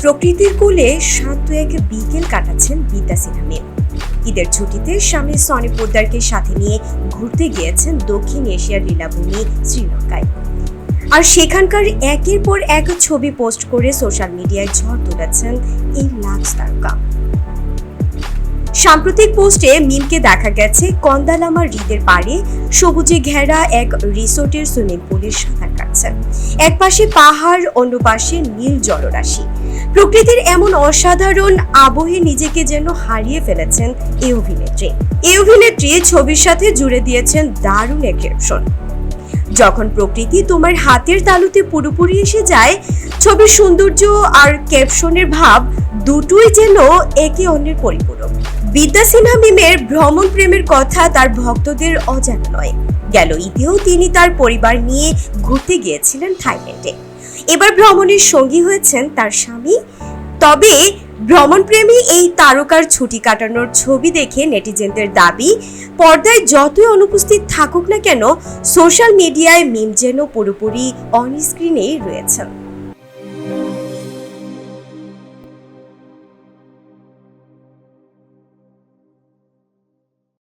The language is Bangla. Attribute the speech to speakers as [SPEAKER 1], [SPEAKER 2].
[SPEAKER 1] প্রকৃতির কোলে শান্ত এক বিকেল কাটাচ্ছেন বিদ্যা সিনহা মিম ঈদের ছুটিতে স্বামী সনি পোদ্দারকে সাথে নিয়ে ঘুরতে গিয়েছেন দক্ষিণ এশিয়ার লীলাভূমি শ্রীলঙ্কায়। আর সেখানকার একের পর এক ছবি পোস্ট করে সোশ্যাল মিডিয়ায় ঝড় তুলেছেন এই লাক্স তারকা। সাম্প্রতিক পোস্টে মিমকে দেখা গেছে কন্দালামা হ্রদের পাড়ে সবুজে ঘেরা এক রিসোর্টের সুইমিং পুলে সাঁতার কাটছেন। এক পাশে পাহাড়, অন্য পাশে নীল জলরাশি। প্রকৃতির এমন অসাধারণ আবহে নিজেকে যেন হারিয়ে ফেলেছেন এই অভিনেত্রী। এই অভিনেত্রী ছবির সাথে জুড়ে দিয়েছেন দারুণ এক ক্যাপশন যখন প্রকৃতি তোমার হাতের তালুতে পুরোপুরি এসে যায়, ছবির সৌন্দর্য আর ক্যাপশনের ভাব দুটোই যেন একে অন্যের পরিপূরক। বিদ্যা সিনহা মিমের ভ্রমণ প্রেমের কথা তার ভক্তদের অজানা নয়। গেল ঈদেও তিনি তার পরিবার নিয়ে ঘুরতে গিয়েছিলেন থাইল্যান্ডে। এবার ভ্রমণের সঙ্গী হয়েছেন তার স্বামী। তবে ভ্রমণপ্রেমী এই তারকার ছুটি কাটানোর ছবি দেখে নেটিজেনদের দাবি, পর্দায় যতই অনুপস্থিত থাকুক না কেন, সোশ্যাল মিডিয়ায় মিম যেন পুরোপুরি অন স্ক্রিনেই রয়েছেন।